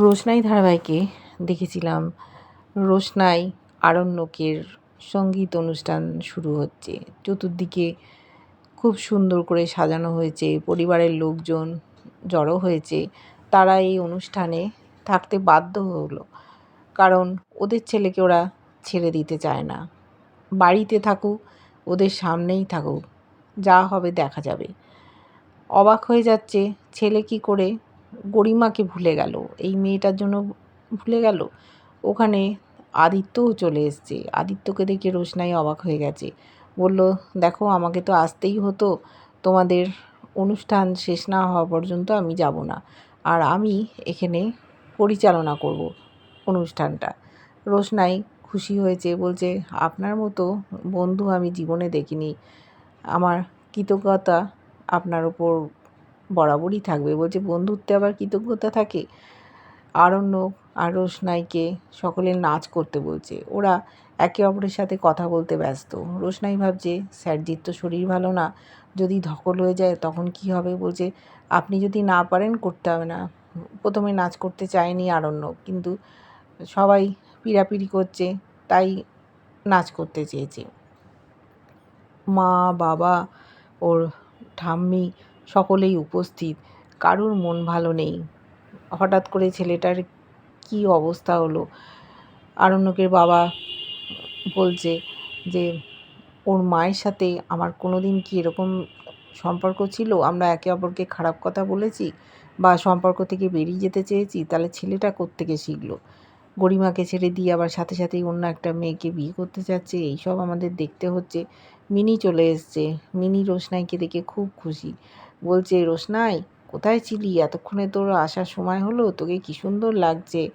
রোশনাই ধারাবাহিকে দেখেছিলাম। রোশনাই আরণ্যকের সংগীত অনুষ্ঠান শুরু হচ্ছে। চতুর্দিকে খুব সুন্দর করে সাজানো হয়েছে। পরিবারের লোকজন জড়ো হয়েছে। তারা এই অনুষ্ঠানে থাকতে বাধ্য হলো। কারণ ওদের ছেলেকে ওরা ছেড়ে দিতে চায় না। বাড়িতে থাকুক, ওদের সামনেই থাকুক। যা হবে দেখা যাবে। অবাক হয়ে যাচ্ছে, ছেলে কি করে গরিমাকে ভুলে গেল, এই মেয়েটার জন্য ভুলে গেল। ওখানে আদিত্যও চলে এসছে। আদিত্যকে দেখে রোশনাই অবাক হয়ে গেছে। বলল, দেখো, আমাকে তো আসতেই হতো। তোমাদের অনুষ্ঠান শেষ না হওয়া পর্যন্ত আমি যাব না। আর আমি এখানে পরিচালনা করব অনুষ্ঠানটা। রোশনাই খুশি হয়েছে, বলছে, আপনার মতো বন্ধু আমি জীবনে দেখিনি। আমার কৃতজ্ঞতা আপনার ওপর বরাবরই থাকবে। বলছে বন্ধুত্বে আবার কৃতজ্ঞতা থাকে আরণ্যক আর রোশনাইকে সকলে নাচ করতে বলছে। ওরা একে অপরের সাথে কথা বলতে ব্যস্ত। রোশনাই ভাবছে স্যারজির তো শরীর ভালো না, যদি ধকল হয়ে যায় তখন কি হবে? বলছে, আপনি যদি না পারেন, করতে হবে না। প্রথমে নাচ করতে চায়নি আরণ্য, কিন্তু সবাই পিড়াপিড়ি করছে, তাই নাচ করতে চেয়েছে। মা, বাবা, ওর ঠাম্মি সকলেই উপস্থিত, কারুর মন ভালো নেই। হঠাৎ করে ছেলেটার কি অবস্থা হলো? আরণ্যকের বাবা বলছে যে, ওর মায়ের সাথে আমার কোনো দিন কি এরকম সম্পর্ক ছিল? আমরা একে অপরকে খারাপ কথা বলেছি বা সম্পর্ক থেকে বেরিয়ে যেতে চেয়েছি, তাহলে ছেলেটা কোত্থেকে শিখলো? গরিমাকে ছেড়ে দিয়ে আবার সাথে সাথেই অন্য একটা মেয়েকে বিয়ে করতে চাচ্ছে এইসব আমাদের দেখতে হচ্ছে। মিনি চলে এসছে। মিনি রোশনাইকে দেখে খুব খুশি। বলছে, রোশনাই, কোথায় ছিলি? এতক্ষণে তোর আসার সময় হলো। তোকে কী সুন্দর লাগছে।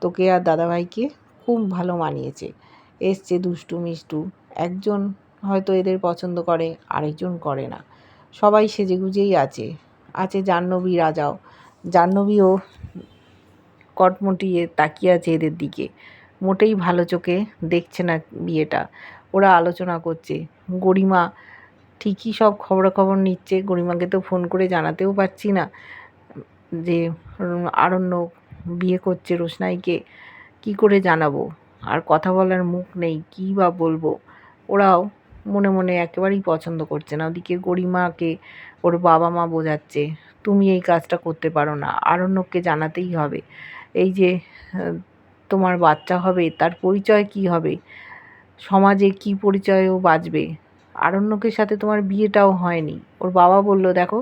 তোকে আর দাদাভাইকে খুব ভালো মানিয়েছে। এসছে দুষ্টু মিষ্টু। একজন হয়তো এদের পছন্দ করে, আরেকজন করে না। সবাই সেজেগুজেই আছে। আছে জাহ্নবী রাজাও। জাহ্নবীও কটমটিয়ে তাকিয়ে আছে এদের দিকে। মোটেই ভালো চোখে দেখছে না বিয়েটা। ওরা আলোচনা করছে। গরিমা ঠিকই সব খবরাখবর নিচ্ছে। গরিমাকে তো ফোন করে জানাতেও পারছি না যে আরণ্য বিয়ে করছে রোশনাইকে। কি করে জানাব? আর কথা বলার মুখ নেই। কী বা বলব? ওরাও মনে মনে একেবারেই পছন্দ করছে না। ওদিকে গরিমাকে ওর বাবা মা বোঝাচ্ছে, তুমি এই কাজটা করতে পারো না। আরণ্যককে জানাতেই হবে। এই যে তোমার বাচ্চা হবে, তার পরিচয় কি হবে? সমাজে কি পরিচয়ও বাঁচবে আরণ্যকের সাথে তোমার বিয়েটাও হয়নি। ওর বাবা বলল, দেখো,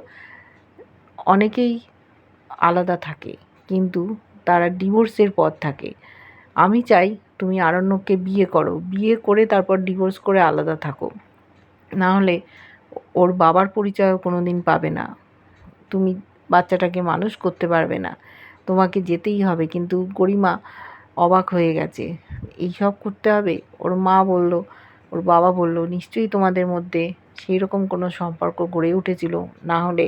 অনেকেই আলাদা থাকে, কিন্তু তারা ডিভোর্সের পথ থাকে। আমি চাই তুমি আরণ্যককে বিয়ে করো। বিয়ে করে তারপর ডিভোর্স করে আলাদা থাকো। না হলে ওর বাবার পরিচয়ও কোনো দিন পাবে না। তুমি বাচ্চাটাকে মানুষ করতে পারবে না। তোমাকে যেতেই হবে, কিন্তু গরিমা অবাক হয়ে গেছে। এইসব করতে হবে? ওর মা বলল, ওর বাবা বলল, নিশ্চয়ই তোমাদের মধ্যে সেই রকম কোনো সম্পর্ক গড়ে উঠেছিল। না হলে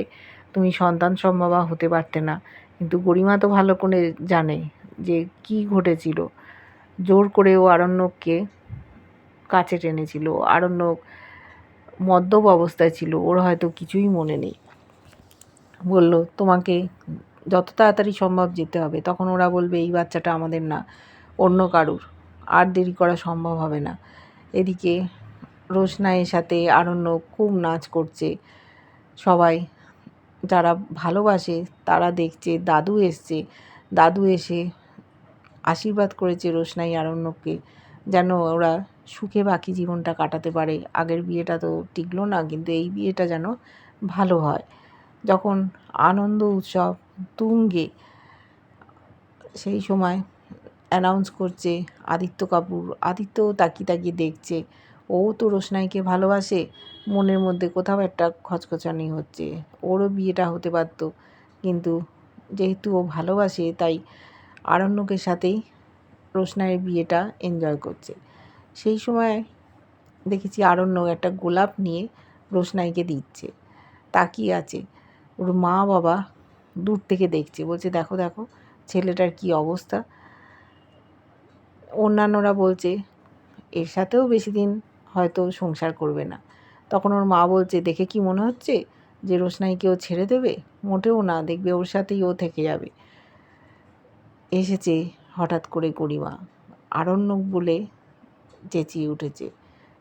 তুমি সন্তান সম্ভবা হতে পারতে না। কিন্তু গরিমা তো ভালো করে জানে যে কি ঘটেছিল। জোর করে ও আরণ্যককে কাছে টেনেছিল। আরণ্যক মদ্যপ অবস্থায় ছিল। ওর হয়তো কিছুই মনে নেই। বলল, তোমাকে যত তাড়াতাড়ি সম্ভব যেতে হবে, তখন ওরা বলবে, এই বাচ্চাটা আমাদের না, অন্য কারুর, আর দেরি করা সম্ভব হবে না। এদিকে রোশনাইয়ের সাথে আরণ্য খুব নাচ করছে। সবাই যারা ভালোবাসে, তারা দেখছে দাদু এসছে। দাদু এসে আশীর্বাদ করেছে রোশনাই আরণ্যককে, যেন ওরা সুখে বাকি জীবনটা কাটাতে পারে। আগের বিয়েটা তো টিকলো না, কিন্তু এই বিয়েটা যেন ভালো হয়। যখন আনন্দ উৎসব তুঙ্গে, সেই সময় অ্যানাউন্স করছে আদিত্য কাপুর। আদিত্যও তাকিয়ে তাকিয়ে দেখছে, ও তো রোশনাইকে ভালোবাসে, মনের মধ্যে কোথাও একটা খচখচানি হচ্ছে। ওরও বিয়েটা হতে পারতো। কিন্তু যেহেতু ও ভালোবাসে, তাই আরণ্যকের সাথেই রোশনাইয়ের বিয়েটা এনজয় করছে। সেই সময় দেখেছি আরণ্য একটা গোলাপ নিয়ে রোশনাইকে দিচ্ছে। তাকিয়ে আছে। ওর মা বাবা দূর থেকে দেখছে। বলছে, দেখো দেখো, ছেলেটার কি অবস্থা? অন্যান্যরা বলছে, এর সাথেও বেশি দিন হয়তো সংসার করবে না। তখন ওর মা বলছে, দেখে কি মনে হচ্ছে যে রোশনাইকে ও ছেড়ে দেবে? মোটেও না, দেখবে ওর সাথেই ও থেকে যাবে। এসেছে হঠাৎ করে গরিমা, আরণ্যক বলে চেঁচিয়ে উঠেছে।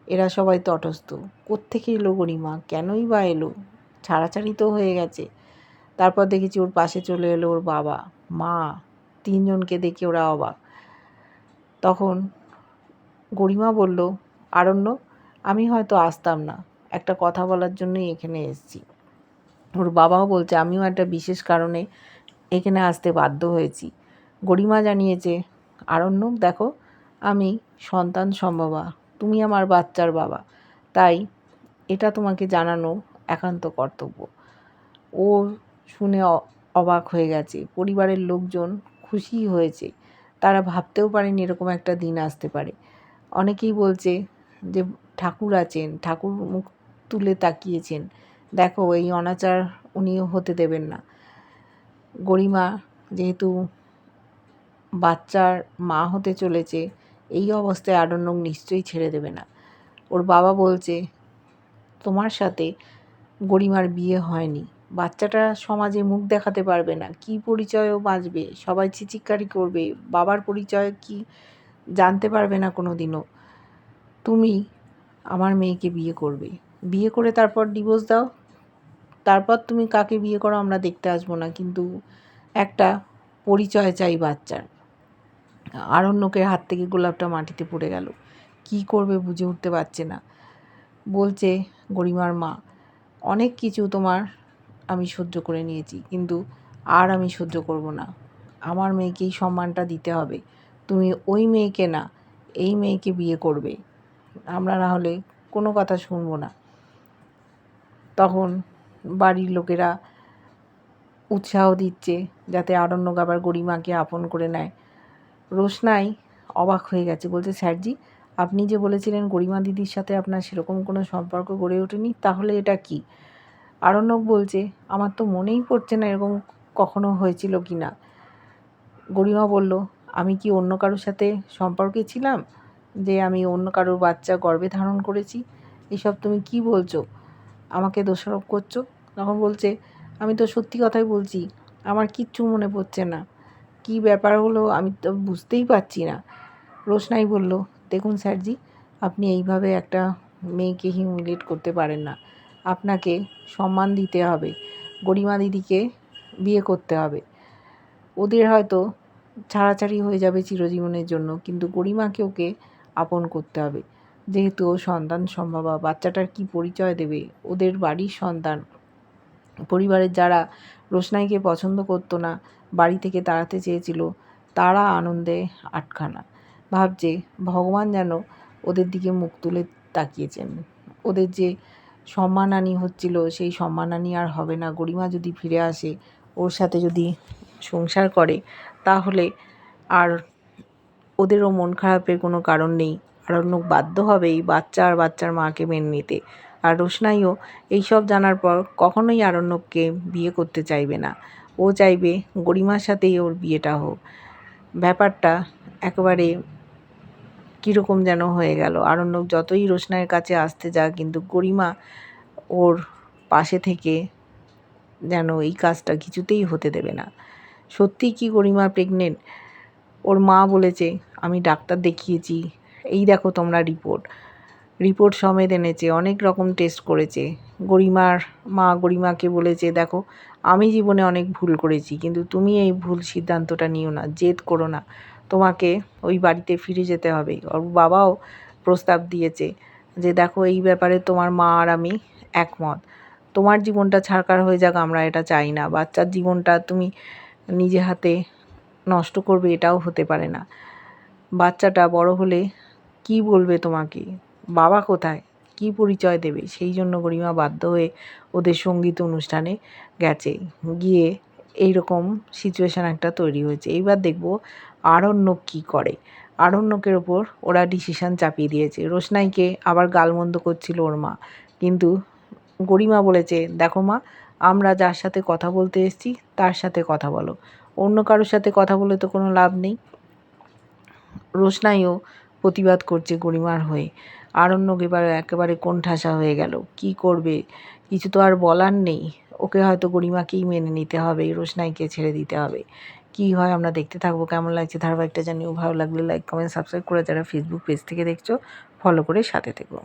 এরা সবাই তটস্থ। কোত্থেকে এলো গরিমা? কেনই বা এলো? ছাড়াছাড়ি তো হয়ে গেছে। তারপর দেখেছি ওর পাশে চলে এলো ওর বাবা, মা, তিনজনকে দেখে ওরা অবাক। তখন গরিমা বলল, আরণ্য, আমি হয়তো আসতাম না। একটা কথা বলার জন্যই এখানে এসেছি। ওর বাবাও বলছে, আমিও একটা বিশেষ কারণে এখানে আসতে বাধ্য হয়েছি। গরিমা জানিয়েছে আরণ্যক দেখো, আমি সন্তান সম্ভবা। তুমি আমার বাচ্চার বাবা। তাই এটা তোমাকে জানানো একান্ত কর্তব্য। ও শুনে অবাক হয়ে গেছে। পরিবারের লোকজন খুশি হয়েছে। তারা ভাবতেও পারেনি এরকম একটা দিন আসতে পারে। অনেকেই বলছে যে, ঠাকুর আছেন, ঠাকুর মুখ তুলে তাকিয়েছেন। দেখো, এই অনাচার উনিও হতে দেবেন না। গরিমা যেহেতু বাচ্চার মা হতে চলেছে, এই অবস্থায় আরণ্যক নিশ্চয়ই ছেড়ে দেবে না। ওর বাবা বলছে, তোমার সাথে গরিমার বিয়ে হয়নি। বাচ্চাটা সমাজে মুখ দেখাতে পারবে না। কি পরিচয়ও বাঁচবে? সবাই চিচিকারি করবে। বাবার পরিচয় কি জানতে পারবে না কোনো দিনও তুমি আমার মেয়েকে বিয়ে করবে। বিয়ে করে তারপর ডিভোর্স দাও। তারপর তুমি কাকে বিয়ে করো আমরা দেখতে আসব না। কিন্তু একটা পরিচয় চাই বাচ্চার। আরণ্যকের হাত থেকে গোলাপটা মাটিতে পড়ে গেল। কি করবে বুঝে উঠতে পারছে না। বলছে গরিমার মা অনেক কিছু তোমার আমি সহ্য করে নিয়েছি, কিন্তু আর আমি সহ্য করব না। আমার মেয়েকেই সম্মানটা দিতে হবে। তুমি ওই মেয়েকে না, এই মেয়েকে বিয়ে করবে। আমরা না হলে কোনো কথা শুনব না। তখন বাড়ির লোকেরা উৎসাহ দিচ্ছে যাতে আরণ্যক আবার গরিমাকে আপন করে নেয়। রোশনাই অবাক হয়ে গেছে, বলছে, স্যারজি আপনি যে বলেছিলেন গরিমা দিদির সাথে আপনার সেরকম কোনো সম্পর্ক গড়ে ওঠেনি, তাহলে এটা কি? আরণ্যক বলছে, আমার তো মনেই পড়ছে না এরকম কখনো হয়েছিল কি না? গরিমা বলল, আমি কি অন্য কারোর সাথে সম্পর্কে ছিলাম? যে আমি অন্য কারোর বাচ্চা গর্ভে ধারণ করেছি? এসব তুমি কি বলছো? আমাকে দোষারোপ করছ? তখন বলছে, আমি তো সত্যি কথাই বলছি, আমার কিচ্ছু মনে পড়ছে না। কি ব্যাপার হলো আমি তো বুঝতেই পারছি না। রোশনাই বলল দেখুন স্যারজি, আপনি এইভাবে একটা মেয়েকে হিউমিলেট করতে পারেন না। আপনাকে সম্মান দিতে হবে, গরিমা দিদিকে বিয়ে করতে হবে। ওদের হয়তো ছাড়াছাড়ি হয়ে যাবে চিরজীবনের জন্য, কিন্তু গরিমাকে ওকে আপন করতে হবে। যেহেতু ও সন্তান সম্ভবা, বাচ্চাটার কি পরিচয় দেবে? ওদের বাড়ির সন্তান। পরিবারের যারা রোশনাইকে পছন্দ করতো না, বাড়ি থেকে তাড়াতে চেয়েছিল, তারা আনন্দে আটখানা। ভাবছে ভগবান যেন ওদের দিকে মুখ তুলে তাকিয়েছেন। ওদের যে সম্মানহানি হচ্ছিল, সেই সম্মানহানি আর হবে না। গরিমা যদি ফিরে আসে, ওর সাথে যদি সংসার করে, তাহলে আর ওদেরও মন খারাপের কোনো কারণ নেই। আরণ্যক বাধ্য হবে এই বাচ্চা আর বাচ্চার মাকে মেনে নিতে। আর রোশনাইও এইসব জানার পর কখনোই আরণ্যককে বিয়ে করতে চাইবে না। ও চাইবে গরিমার সাথেই ওর বিয়েটা হোক। ব্যাপারটা একেবারে কীরকম যেন হয়ে গেল। আরণ্যক যতই রোশনাইয়ের কাছে আসতে যাক, কিন্তু গরিমা ওর পাশে থেকে যেন এই কাজটা কিছুতেই হতে দেবে না। সত্যিই কি গরিমা প্রেগনেন্ট ওর মা বলেছে, আমি ডাক্তার দেখিয়েছি। এই দেখো তোমরা রিপোর্ট রিপোর্ট সমেত এনেছে, অনেক রকম টেস্ট করেছে। গরিমার মা গরিমাকে বলেছে, দেখো, আমি জীবনে অনেক ভুল করেছি, কিন্তু তুমি এই ভুল সিদ্ধান্তটা নিও না, জেদ করো না। তোমাকে ওই বাড়িতে ফিরে যেতে হবে। ওর বাবাও প্রস্তাব দিয়েছে যে, দেখো, এই ব্যাপারে তোমার মা আর আমি একমত। তোমার জীবনটা ছাড়কার হয়ে যাক, আমরা এটা চাই না। বাচ্চার জীবনটা তুমি নিজে হাতে নষ্ট করবে, এটাও হতে পারে না। বাচ্চাটা বড় হলে কি বলবে তোমাকে? বাবা কোথায়? কি পরিচয় দেবে? সেই জন্য গরিমা বাধ্য হয়ে ওদের সংগীত অনুষ্ঠানে গেছে। গিয়ে এইরকম সিচুয়েশান একটা তৈরি হয়েছে। এইবার দেখব আরণ্যক কী করে। আরণ্যকের ওপর ওরা ডিসিশান চাপিয়ে দিয়েছে। রোশনাইকে আবার গালমন্দ করছিল ওর মা। কিন্তু গরিমা বলেছে, দেখো মা, আমরা যার সাথে কথা বলতে এসেছি, তার সাথে কথা বলো। অন্য কারোর সাথে কথা বলে তো কোনো লাভ নেই। রোশনাইও প্রতিবাদ করছে গরিমার হয়ে। আরণ্যক এবার একেবারে কোণঠাসা হয়ে গেল। কি করবে? কিছু তো আর বলার নেই। ওকে হয়তো গরিমাকেই মেনে নিতে হবে, রোশনাইকে ছেড়ে দিতে হবে। কি হয় আমরা দেখতে থাকব, কেমন লাগছে? ধারাবাহিকটা জানিও, ভালো লাগলে লাইক কমেন্ট সাবস্ক্রাইব করে যারা ফেসবুক পেজ থেকে দেখছ ফলো করে সাথে থেকো।